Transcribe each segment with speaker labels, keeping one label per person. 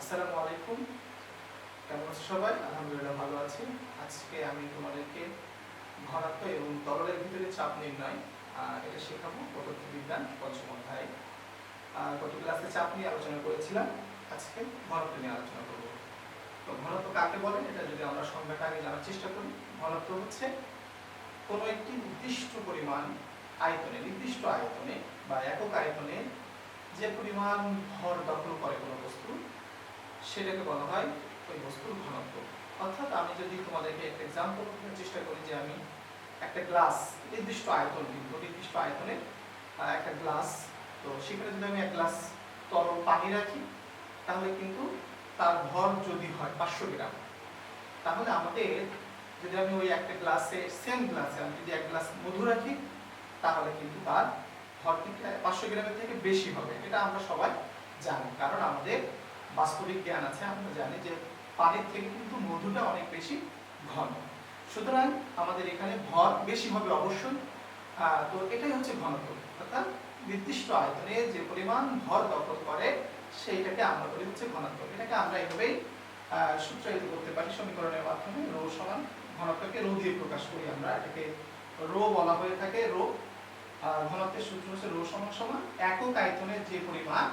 Speaker 1: আসসালামু আলাইকুম। কেমন আছো সবাই? আলহামদুলিল্লাহ ভালো আছি। আজকে আমি তোমাদেরকে ঘনত্ব এবং তরলের ভিতরে চাপ নির্ণয় এটা শেখাবো পদার্থ বিজ্ঞান পঞ্চম অধ্যায়। গত ক্লাসে চাপ নিয়ে আলোচনা করেছিলাম। আজকে ঘনত্ব নিয়ে আলোচনা করব। তো ঘনত্ব কাকে বলে? এটা যদি আমরা সংজ্ঞাটা আগে জানার চেষ্টা করি। ঘনত্ব হচ্ছে কোনো একটি নির্দিষ্ট পরিমাণ আয়তনে, নির্দিষ্ট আয়তনে বা একক আয়তনে যে পরিমাণ ভর দখল করে কোনো বস্তু সেটাকে বলা হয় ওই বস্তুর ঘনত্ব। অর্থাৎ আমি যদি তোমাদেরকে একটা এক্সাম্পল দেওয়ার চেষ্টা করি যে আমি একটা গ্লাস নির্দিষ্ট আয়তন কিন্তু, নির্দিষ্ট আয়তনে একটা গ্লাস তো সেখানে যদি আমি এক গ্লাস তরল পানি রাখি, তাহলে কিন্তু তার ভর যদি হয় পাঁচশো গ্রাম। তাহলে আমাদের যদি আমি ওই একটা গ্লাসে সেম গ্লাসে আমি যদি এক গ্লাস মধু রাখি, তাহলে কিন্তু তার ভর কিন্তু পাঁচশো গ্রামের থেকে বেশি হবে। এটা আমরা সবাই জানি। কারণ আমাদের বাস্তবিক জ্ঞান আছে, আমরা জানি যে পানির থেকে কিন্তু মধুটা অনেক বেশি ঘন। সুতরাং আমাদের এখানে ভর বেশি হবে অবশ্যই। তো এটাই হচ্ছে ঘনত্ব। অর্থাৎ নির্দিষ্ট আয়তনে যে পরিমাণ ভর দখল করে, সেইটাকে আমরা বলি হচ্ছে ঘনত্ব। এটাকে আমরা এভাবেই সূত্রায়িত করতে পারি সমীকরণের মাধ্যমে। রো সমান ঘনত্বকে রো দিয়ে প্রকাশ করি আমরা। এটাকে রো বলা হয়ে থাকে, রো। ঘনত্বের সূত্র হচ্ছে রো সমান সমান একক আয়তনের যে পরিমাণ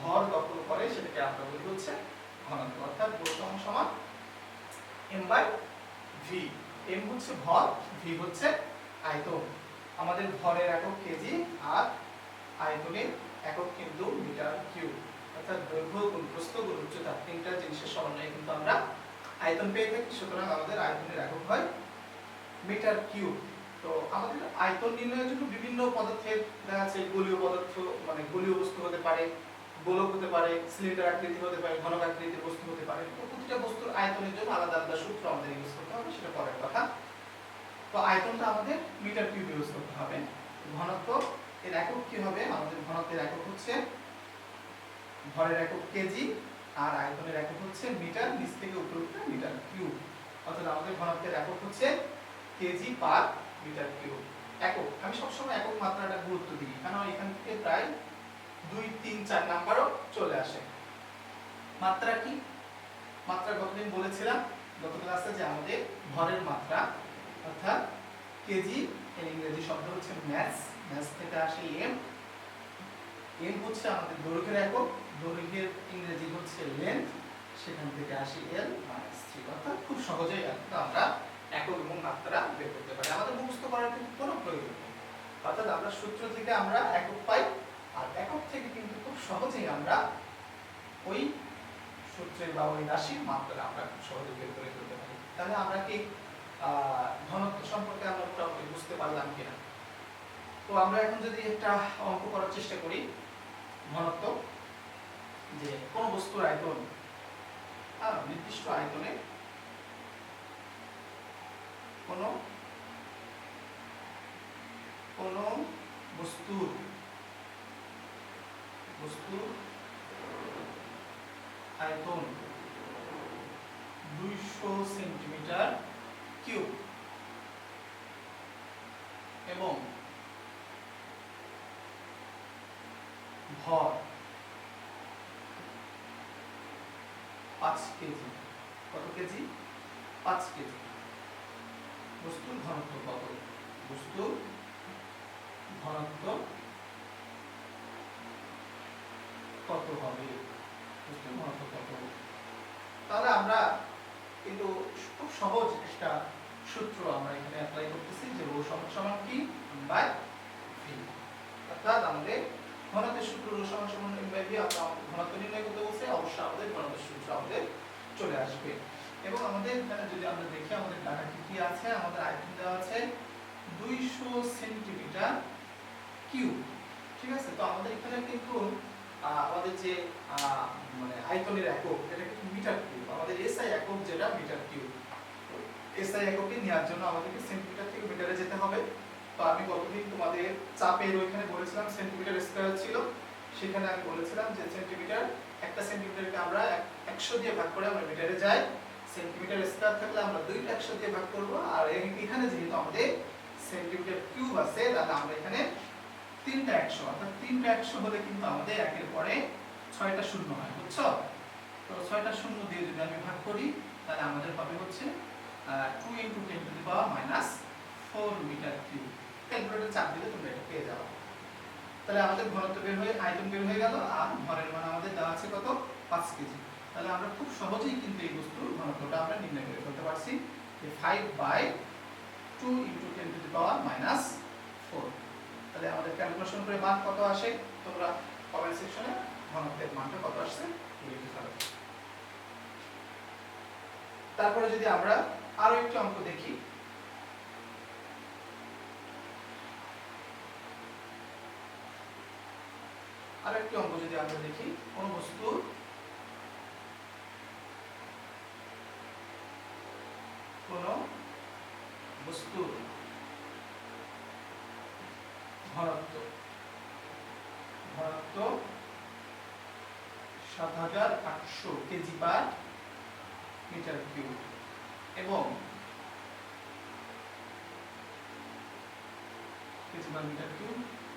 Speaker 1: ভর দখল করে সেটাকে আমরা বলি হচ্ছে ঘনত্ব, অর্থাৎ রো সমান এম বাই ভি এম হচ্ছে ভর ভি হচ্ছে আয়তন। আমাদের ভরের একক কেজি আর আয়তনের একক কিন্তু মিটার কিউব, অর্থাৎ দৈর্ঘ্য গুণ, প্রস্থ গুণ, উচ্চতা, তিনটা জিনিসের সমন্বয়ে কিন্তু আমরা আয়তন পেয়ে থাকি, সুতরাং আমাদের আয়তনের একক হয় মিটার কিউব। তো আমাদের আয়তন নির্ণয়ের জন্য বিভিন্ন পদার্থের দেখা যাচ্ছে গোলীয় পদার্থ মানে গোলীয় বস্তু হতে পারে গোলক হতে পারে, সিলিন্ডার আকৃতি হতে পারে, ঘনক আকৃতির বস্তু হতে পারে। প্রতিটা বস্তুর আয়তনের জন্য আলাদা আলাদা সূত্র আমাদের ইউজ করতে হবে, সেটা পরের কথা। তো আয়তনটা আমাদের মিটার কিউব ইউজ করতে হবে। ঘনত্ব এর একক কি হবে? আমাদের ঘনত্বের একক হচ্ছে, ভরের একক কেজি আর আয়তনের একক হচ্ছে মিটার, নিচ থেকে উপরে উঠে মিটার কিউব। অর্থাৎ আমাদের ঘনত্বের একক হচ্ছে কেজি পার মিটার কিউব। একক। আমি সবসময় একক মাত্রাটা গুরুত্ব দিই কারণ এখান থেকে প্রায় দুই, তিন, চার নাম্বারও চলে আসে। মাত্রা কি? মাত্রা গতদিন বলেছিলাম? গত ক্লাসে যে আমাদের ভরের মাত্রা, অর্থাৎ কেজি, এর ইংরেজি শব্দ হচ্ছে ম্যাস ম্যাস থেকে আসে এম। এম হচ্ছে আমাদের দৈর্ঘ্যের একক, দৈর্ঘ্যের ইংরেজি হচ্ছে লেন্থ সেখান থেকে আসে এল মাইনাস থ্রি অর্থাৎ খুব সহজেই আমরা একক এবং মাত্রা বের করতে পারি। আমাদের মুখস্থ করার কিন্তু কোনো প্রয়োজন নেই। অর্থাৎ আমরা সূত্র থেকে আমরা একক পাই আর একক থেকে কিন্তু খুব সহজেই আমরা ওই সূত্রের বা ওই রাশির মাত্রা আমরা খুব সহজে বের করে ফেলতে পারি। তাহলে আমরা কি ঘনত্ব সম্পর্কে আমরা মোটামুটি বুঝতে পারলাম কিনা? তো আমরা এখন যদি একটা অঙ্ক করার চেষ্টা করি, ঘনত্ব, যে কোন বস্তুর আয়তন নির্দিষ্ট আয়তনে কোন কোন বস্তুর বস্তুর আয়তন দুইশো সেন্টিমিটার কিউব। এবং ভর পাঁচ কেজি। কত কেজি? পাঁচ কেজি। বস্তুর ঘনত্ব কত? বস্তুর ঘনত্ব কত হবে? বস্তুর ঘনত্ব কত তাহলে আমরা কিন্তু খুব সহজ একটা সূত্র আমরা এখানে অ্যাপ্লাই করতেছি যে রো সমান সমান কি? বাই ভি অর্থাৎ আমাদের ঘনত্বের সূত্র রো সমান সমান এম বাই ভি ঘনত্ব নির্ণয় করতে বলছে, অবশ্যই আমাদের ঘনত্বের সূত্র আমাদের চলে আসবে। এবং আমাদের এখানে যদি আমরা দেখি, আমাদের ডাটা কি কি আছে? আমাদের আয়তন দেওয়া আছে দুইশো সেন্টিমিটার কিউব। ঠিক আছে? তো আমাদের এখানে কিন্তু আমাদের যে মানে আয়তনের একক এটা কিন্তু মিটার কিউব আমাদের এসআই একক যেটা মিটার কিউব এসআই এককে নেওয়ার জন্য আমাদেরকে সেন্টিমিটার থেকে মিটারে যেতে হবে। তো আমি গতদিন তোমাদের চাপের ওইখানে বলেছিলাম সেন্টিমিটার স্কয়ার ছিল। সেখানে আমি বলেছিলাম যে সেন্টিমিটার একটা সেন্টিমিটারকে আমরা একশো দিয়ে ভাগ করে আমরা মিটারে যাই। সেন্টিমিটার স্কয়ার থাকলে আমরা দুইটা একশো দিয়ে ভাগ করব। আর এখানে যেহেতু আমাদের সেন্টিমিটার কিউব আছে, তাহলে আমরা এখানে তিনটা একশো, অর্থাৎ তিনটা একশো হলে কিন্তু আমাদের একের পরে ছয়টা শূন্য হয়, বুঝছ? তো ছয়টা শূন্য দিয়ে যদি আমি ভাগ করি, তাহলে আমাদের হবে হচ্ছে two into ten to the power minus four metre cube calculator চাপ দিলে তোমরা এটা পেয়ে যাবে। তাহলে আমাদের ঘনত্ব বের হয়ে, আয়তন বের হয়ে গেল, আর ভরের মান আমাদের দেওয়া আছে কত? পাঁচ কেজি। তাহলে আমরা খুব সহজেই কিন্তু এই বস্তুর ঘনত্বটা আমরা নির্ণয় করে ফেলতে পারছি five by two into ten to the power minus four তাহলে আমাদের ক্যালকুলেশন করে মান কত আসে? তোমরা কমেন্ট সেকশনে ঘনত্বের মানটা কত আসছে? লিখে ফেলো তারপরে যদি আমরা আরও একটি অঙ্ক দেখি। আরও একটি অঙ্ক যদি আমরা দেখি, কোন বস্তুর কোন বস্তুর এবং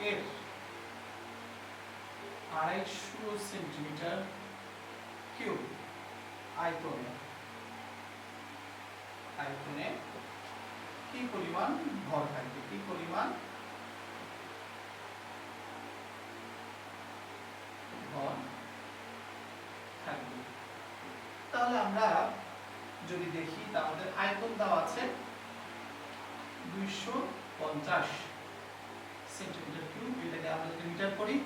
Speaker 1: এর আড়াইশো সেন্টিমিটার কিউব আয়তনে। আয়তনে কি পরিমাণ ভর থাকবে? কি পরিমাণ তাহলে আমরা যদি দেখি আয়তন আছে দুইশো পঞ্চাশ সেন্টিমিটার কিউব। আমরা যদি মিটার করি,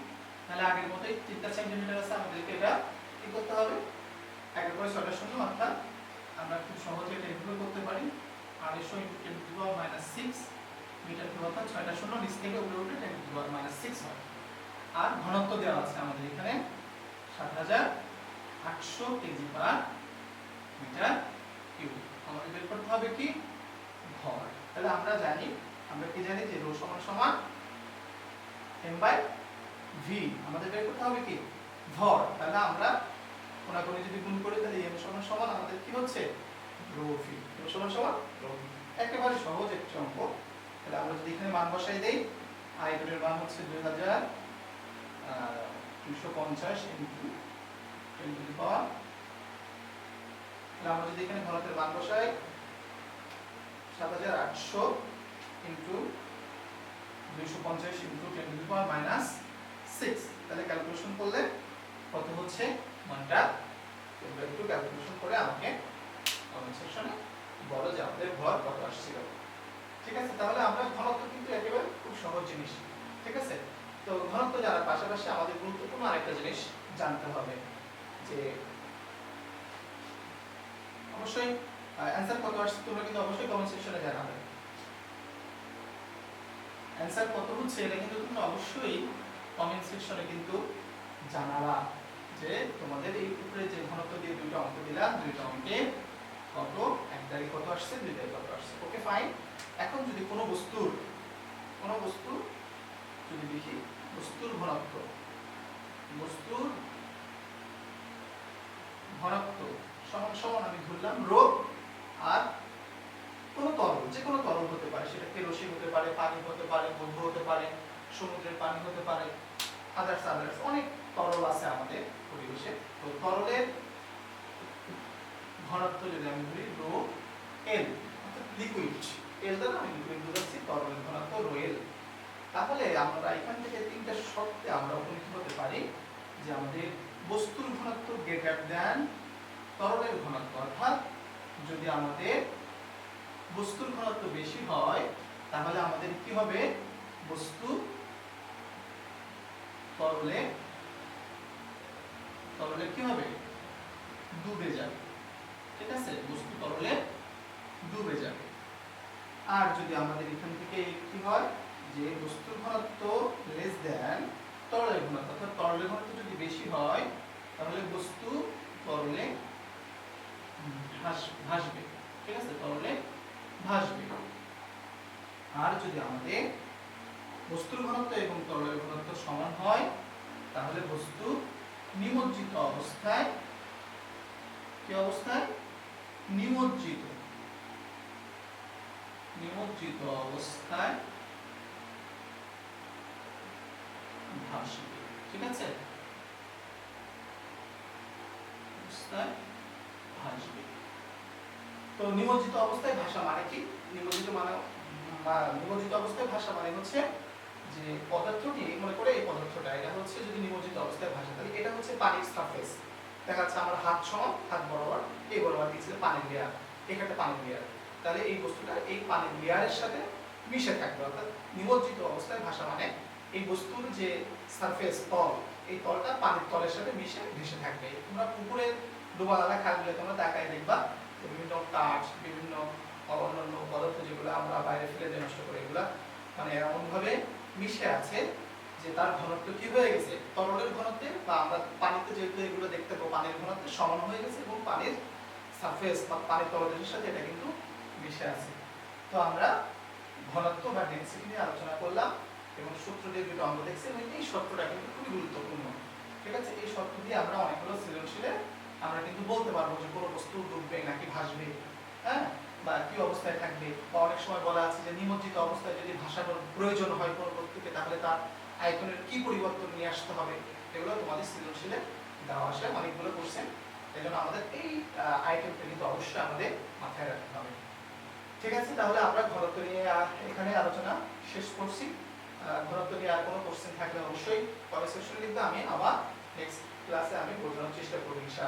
Speaker 1: তাহলে আগের মতোই তিনটা সেন্টিমিটার আছে, আমাদেরকে এটা কি করতে হবে? একের পরে ছয়টা শূন্য, অর্থাৎ আমরা খুব সহজে এটা এভাবে করতে পারি। আড়াইশো into ten to power minus six metre cube অর্থাৎ ছয়টা নিচ থেকে উপরে উঠে ten to power minus six হয়। আর ঘনত্ব দেওয়া আছে আমাদের এখানে সাত হাজার আটশো কেজি পার মিটার কিউব। আমাদের বের করতে হবে কি? ভর। তাহলে আমরা জানি, আমরা কি জানি যে রো সমান সমান এম বাই ভি আমাদের বের করতে হবে কি? ভর। তাহলে আমরা কোনাকুনি যদি গুণ করি, তাহলে এম সমান সমান আমাদের কি হচ্ছে? রো ভি রো সমান সমান রো ভি একেবারে সহজ একটি অঙ্ক। তাহলে আমরা যদি এখানে মান বসাই দেই আয়তনের মান হচ্ছে দুই হাজার দুইশো পঞ্চাশ টু দি পাওয়ার আমরা যদি এখানে ঘনত্বের মান বসাই টু দি পাওয়ার মাইনাস তাহলে ক্যালকুলেশন করলে কত হচ্ছে? মানটা তোমরা একটু ক্যালকুলেশন করে আমাকে কমেন্ট সেকশনে বলো যে আমাদের ভর কত আসছিল। ঠিক আছে? তাহলে আমরা ঘনত্ব কিন্তু একেবারে খুব সহজ জিনিস। ঠিক আছে? জানার পাশাপাশি আমাদের গুরুত্বপূর্ণ আরেকটা জিনিস জানতে হবে যে অবশ্যই অ্যান্সার কত আসছে তোমরা কিন্তু অবশ্যই কমেন্ট সেকশনে জানাবে। অ্যান্সার কত হচ্ছে এটা কিন্তু তোমরা অবশ্যই কমেন্ট সেকশনে কিন্তু জানাবা যে তোমাদের এই উপরে যে ঘনত্ব দিয়ে দুইটা অঙ্ক দিলাম দুইটা অঙ্কে কত, এক দাগে কত আসছে, দুই দাগে কত আসছে। ওকে ফাইন এখন যদি কোনো বস্তুর, কোনো বস্তু যদি দেখি বস্তুর ঘনত্ব বস্তুর ঘনত্ব সমান সমান আমি ধরলাম রো আর কোনো তরল, যে কোনো তরল হতে পারে। সেটা কেরোসিন হতে পারে, পানি হতে পারে মধু হতে পারে, সমুদ্রের পানি হতে পারে আদার্স আদার্স অনেক তরল আছে আমাদের পরিবেশে। তো তরলের ঘনত্ব যদি আমি ধরি, রো এল, অর্থাৎ লিকুইড এল দ্বারা আমি লিকুইড বোঝাচ্ছি, তরলের ঘনত্ব রো এল। তাহলে আমরা এখান থেকে তিনটা শর্তে আমরা উপনীত হতে পারি যে আমাদের বস্তুর ঘনত্ব গ্রেটার দেন তরলের ঘনত্ব। অর্থাৎ যদি আমাদের বস্তুর ঘনত্ব বেশি হয়, তাহলে আমাদের কি হবে? বস্তু তরলে তরলে কি হবে? ডুবে যাবে। ঠিক আছে? বস্তু তরলে ডুবে যাবে। আর যদি আমাদের এখান থেকে কি হয়? যে বস্তুর ঘনত্ব লেস দেন তরলের ঘনত্ব, অর্থাৎ তরলের ঘনত্ব যদি বেশি হয়, তাহলে বস্তু তরলে ভাসবে, ঠিক আছে? তরলে ভাসবে। আর যদি আমাদের বস্তুর ঘনত্ব এবং তরলের ঘনত্ব সমান হয়, তাহলে বস্তু নিমজ্জিত অবস্থায়, কি অবস্থায়? নিমজ্জিত। নিমজ্জিত অবস্থায় ভাসবে ঠিক আছে ভাসবে তো নিমজ্জিত অবস্থায় ভাষা মানে কি? নিমজ্জিত মানে নিমজ্জিত অবস্থায় ভাষা মানে হচ্ছে যে পদার্থটি মনে করে এই পদার্থটা, এটা হচ্ছে যদি নিমজ্জিত অবস্থায় ভাষা তাহলে এটা হচ্ছে পানির সারফেস দেখা যাচ্ছে আমার হাত সমান, হাত বরাবর, এই বরাবর দিচ্ছে পানির লেয়ার এখানে পানির লেয়ার তাহলে এই বস্তুটা এই পানির লেয়ারের সাথে মিশে থাকবে, অর্থাৎ নিমজ্জিত অবস্থায় ভাষা মানে এই বস্তুর যে সারফেস তল, এই তলটা পানির তলের সাথে মিশে ভেসে থাকবে। তোমরা পুকুরে ডোবালা খালগুলো তোমরা দেখায় দেখবা বিভিন্ন কাঠ বিভিন্ন অন্যান্য পদার্থ যেগুলো আমরা বাইরে ফেলে দিয়ে নষ্ট করি, এগুলা মানে এমনভাবে মিশে আছে যে তার ঘনত্ব কি হয়ে গেছে? তরলের ঘনত্বে বা আমরা পানিতে যেহেতু এগুলো দেখতে পাবো, পানির ঘনত্বে সমান হয়ে গেছে এবং পানির সারফেস বা পানির তলদেশের সাথে এটা কিন্তু মিশে আছে। তো আমরা ঘনত্ব বা ডেন্সিটি নিয়ে আলোচনা করলাম। এবং সূত্র দিয়ে দুটো অঙ্ক দেখছি, এবং এই সূত্রটা কিন্তু খুবই গুরুত্বপূর্ণ। ঠিক আছে? এই সূত্র দিয়ে আমরা অনেকগুলো সৃজনশীলে আমরা কিন্তু বলতে পারব যে কোনো বস্তু ডুববে নাকি ভাসবে হ্যাঁ? বা কি অবস্থায় থাকবে? বা অনেক সময় বলা আছে যে নিমজ্জিত অবস্থায় যদি ভাসানোর প্রয়োজন হয় কোনো বস্তুকে, তাহলে তার আয়তনের কি পরিবর্তন নিয়ে আসতে হবে? এগুলো তোমাদের সৃজনশীলে দেওয়া আসে অনেকগুলো কোশ্চেন এই জন্য আমাদের এই আইটেমটা কিন্তু অবশ্যই আমাদের মাথায় রাখতে হবে। ঠিক আছে? তাহলে আমরা ঘনত্ব নিয়ে এখানে আলোচনা শেষ করছি। ঘনত্ব নিয়ে আর কোনো কোশ্চেন থাকলে অবশ্যই কমেন্ট সেকশনে লিখবে। আমি আবার নেক্সট ক্লাসে আমি বোঝানোর চেষ্টা করব ইনশাআল্লাহ।